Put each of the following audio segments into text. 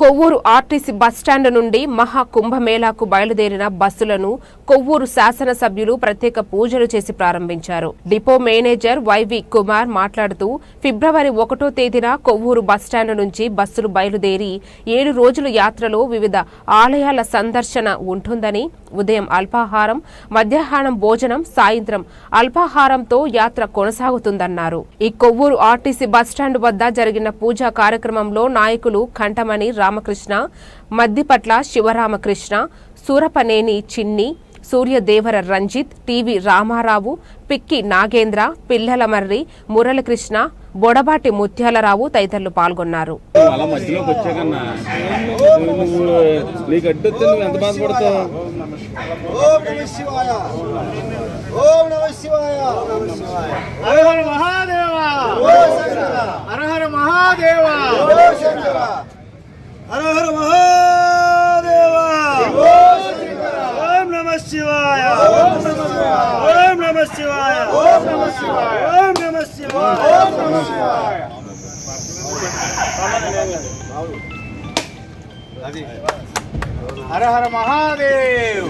Kovvur RTC bus stand నుండి మహా కుంభమేళాకు బయలుదేరిన బస్సులను కొవ్వూరు శాసనసభ్యులు ప్రత్యేక పూజలు చేసి ప్రారంభించారు. డిపో మేనేజర్ వైవి కుమార్ మాట్లాడుతూ ఫిబ్రవరి ఒకటో తేదీన కొవ్వూరు బస్టాండ్ నుంచి బస్సులు బయలుదేరి ఏడు రోజుల యాత్రలో వివిధ ఆలయాల సందర్శన ఉంటుందని ఉదయం అల్పాహారం మధ్యాహ్నం భోజనం సాయంత్రం అల్పాహారంతో యాత్ర కొనసాగుతుందన్నారు. ఈ కొవ్వూరు ఆర్టీసీ బస్టాండ్ వద్ద జరిగిన పూజా కార్యక్రమంలో నాయకులు కంఠమణి రామకృష్ణ మద్దిపట్ల శివరామకృష్ణ సూరపనేని చిన్ని సూర్యదేవర రంజిత్ టీవీ రామారావు పిక్కి నాగేంద్ర పిల్లలమర్రి మురళకృష్ణ బొడబాటి ముత్యాలరావు తదితరులు పాల్గొన్నారు. అలా మధ్యలోకి ఓం నమ శివాయ ఓం నమ శివాయ హర హర మహాదేవ ఓ శంకర హర హర మహాదేవ ఓ శంకర హర హర మహాదేవ ఓ నమ శివాయ ఓం నమ శివాయ ఓం నమ శివాయ ఓం నమ శివాయ ఓం నమ శివాయ ఓం నమ శివాయ హర హర మహాదేవ్.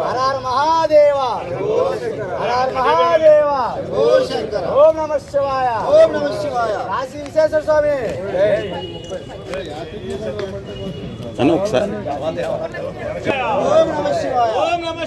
హర హర మహాదేవ. హర హర మహాదేవ. ఓం నమ శివాయ. ఓం నమ శివాయ. కాశీ విశ్వేశ్వర స్వామి. అని ఒకసారి ఓం నమ శివాయ ఓం నమ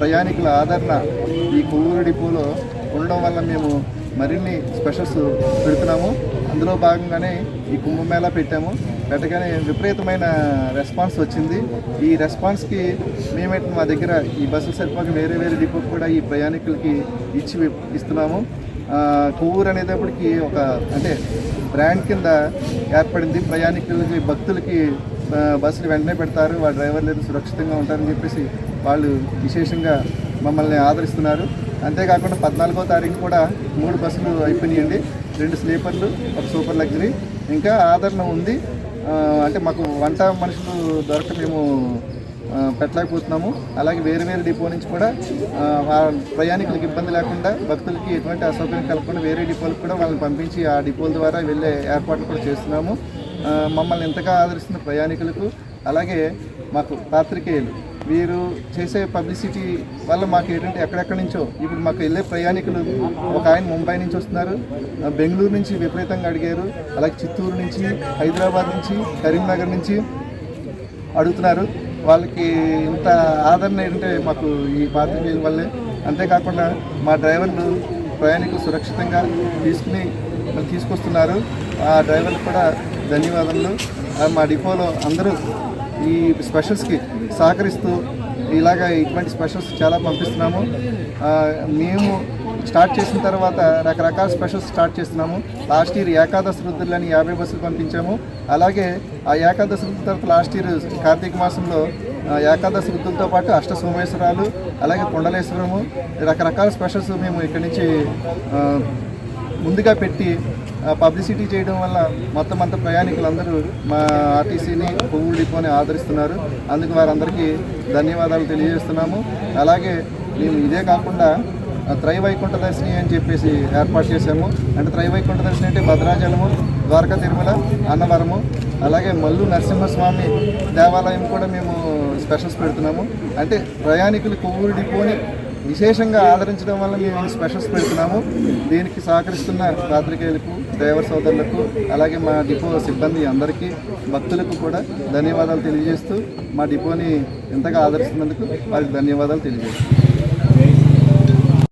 ప్రయాణికుల ఆదరణ ఈ కొవ్వూరు డిపోలో ఉండడం వల్ల మేము మరిన్ని స్పెషల్స్ పెడుతున్నాము. అందులో భాగంగానే ఈ కుంభమేళా పెట్టాము. పెట్టగానే విపరీతమైన రెస్పాన్స్ వచ్చింది. ఈ రెస్పాన్స్కి మేమైతే మా దగ్గర ఈ బస్సులు సరిపోక వేరే వేరే డిపోకి కూడా ఈ ప్రయాణికులకి ఇచ్చి ఇస్తున్నాము. కొవ్వూరు అనేటప్పటికి ఒక అంటే బ్రాండ్ కింద ఏర్పడింది. ప్రయాణికులకి భక్తులకి బస్సులు వెంటనే పెడతారు వాళ్ళ డ్రైవర్లు సురక్షితంగా ఉంటారని చెప్పేసి వాళ్ళు విశేషంగా మమ్మల్ని ఆదరిస్తున్నారు. అంతేకాకుండా పద్నాలుగో తారీఖు కూడా మూడు బస్సులు అయిపోయినాయండి. రెండు స్లీపర్లు ఒక సూపర్ లగ్జరీ. ఇంకా ఆదరణ ఉంది. అంటే మాకు వంట మనుషులు దొరక మేము పెట్టలేకపోతున్నాము. అలాగే వేరే వేరే డిపో నుంచి కూడా ప్రయాణికులకు ఇబ్బంది లేకుండా భక్తులకి ఎటువంటి అసౌకర్యం కలగకుండా వేరే డిపోలకు కూడా వాళ్ళని పంపించి ఆ డిపోల ద్వారా వెళ్ళే ఏర్పాట్లు కూడా చేస్తున్నాము. మమ్మల్ని ఎంతగా ఆదరిస్తున్న ప్రయాణికులకు అలాగే మాకు పాత్రికేయులు. వీరు చేసే పబ్లిసిటీ వల్ల మాకు ఏంటంటే ఎక్కడెక్కడి నుంచో ఇప్పుడు మాకు వెళ్ళే ప్రయాణికులు ఒక ఆయన ముంబై నుంచి వస్తున్నారు బెంగళూరు నుంచి విపరీతంగా అడిగారు అలాగే చిత్తూరు నుంచి హైదరాబాద్ నుంచి కరీంనగర్ నుంచి అడుగుతున్నారు. వాళ్ళకి ఇంత ఆదరణ ఏంటంటే మాకు ఈ పాత్రికేయుల వల్లే. అంతేకాకుండా మా డ్రైవర్లు ప్రయాణికులు సురక్షితంగా తీసుకుని వాళ్ళు తీసుకొస్తున్నారు. ఆ డ్రైవర్ కూడా ధన్యవాదములు. మా డిపోలో అందరూ ఈ స్పెషల్స్కి సహకరిస్తూ ఇలాగ ఇటువంటి స్పెషల్స్ చాలా పంపిస్తున్నాము. మేము స్టార్ట్ చేసిన తర్వాత రకరకాల స్పెషల్స్ స్టార్ట్ చేస్తున్నాము. లాస్ట్ ఇయర్ ఏకాదశి రుద్రులని యాభై బస్సులు పంపించాము. అలాగే ఆ ఏకాదశి రుద్రుల తర్వాత లాస్ట్ ఇయర్ కార్తీక మాసంలో ఏకాదశి రుద్రులతో పాటు అష్ట సోమేశ్వరాలు అలాగే కొండలేశ్వరము రకరకాల స్పెషల్స్ మేము ఇక్కడి నుంచి ముందుగా పెట్టి పబ్లిసిటీ చేయడం వల్ల మొత్తం అంత ప్రయాణికులందరూ మా ఆర్టీసీని కొవ్వూరు డిపోని ఆదరిస్తున్నారు. అందుకు వారందరికీ ధన్యవాదాలు తెలియజేస్తున్నాము. అలాగే మేము ఇదే కాకుండా త్రైవైకుంఠ దర్శిని అని చెప్పేసి ఏర్పాటు చేశాము. అంటే త్రైవైకుంఠ దర్శిని అంటే భద్రాచలము ద్వారకా తిరుమల అన్నవరము అలాగే మల్లు నరసింహస్వామి దేవాలయం కూడా మేము స్పెషల్స్ పెడుతున్నాము. అంటే ప్రయాణికులు కొవ్వూరు డిపోని విశేషంగా ఆదరించడం వల్ల మేము స్పెషల్స్ పెడుతున్నాము. దీనికి సహకరిస్తున్న పాత్రికేయులకు డ్రైవర్ సోదరులకు అలాగే మా డిపో సిబ్బంది అందరికీ భక్తులకు కూడా ధన్యవాదాలు తెలియజేస్తూ మా డిపోని ఎంతగా ఆదరిస్తున్నందుకు వారికి ధన్యవాదాలు తెలియజేస్తున్నాను